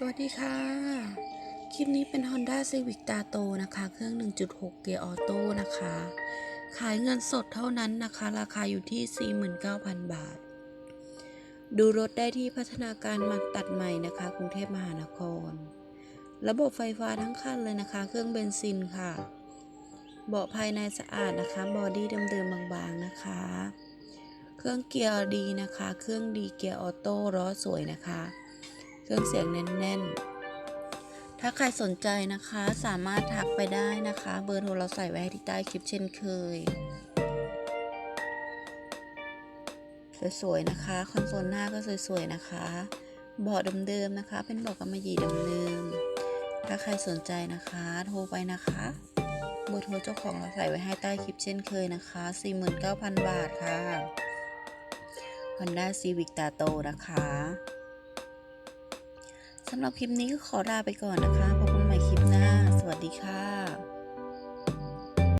สวัสดีค่ะ คลิปนี้เป็น Honda Civic t a t o นะคะ เครื่อง 1.6 เกียร์ออโต้นะคะ ขายเงินสดเท่านั้นนะคะ ราคาอยู่ที่ 49,000 บาท ดูรถได้ที่พัฒนาการมาตัดใหม่นะคะ กรุงเทพมหานคร ระบบไฟฟ้าทั้งคันเลยนะคะ เครื่องเบนซินค่ะ เบาะภายในสะอาดนะคะ บอดี้เดิมๆบางๆนะคะ เครื่องเกียร์ดีนะคะ เครื่องดีเกียร์ออโต้ล้อสวยนะคะ เครื่องเสียงแน่นๆ ถ้าใครสนใจนะคะสามารถทักไปได้นะคะ เบอร์โทรเราใส่ไว้ที่ใต้คลิปเช่นเคย สวยๆนะคะคอนโซลหน้าก็สวยๆนะคะเบาะเดิมๆนะคะ เป็นเบาะกำมะหยี่เดิมๆถ้าใครสนใจนะคะ โทรไปนะคะเบอร์โทรเจ้าของเราใส่ไว้ให้ใต้คลิปเช่นเคยนะคะ 49,000 บาทค่ะ Honda Civic t a t o นะคะ สำหรับคลิปนี้ก็ขอลาไปก่อนนะคะ พบกันใหม่คลิปหน้า สวัสดีค่ะ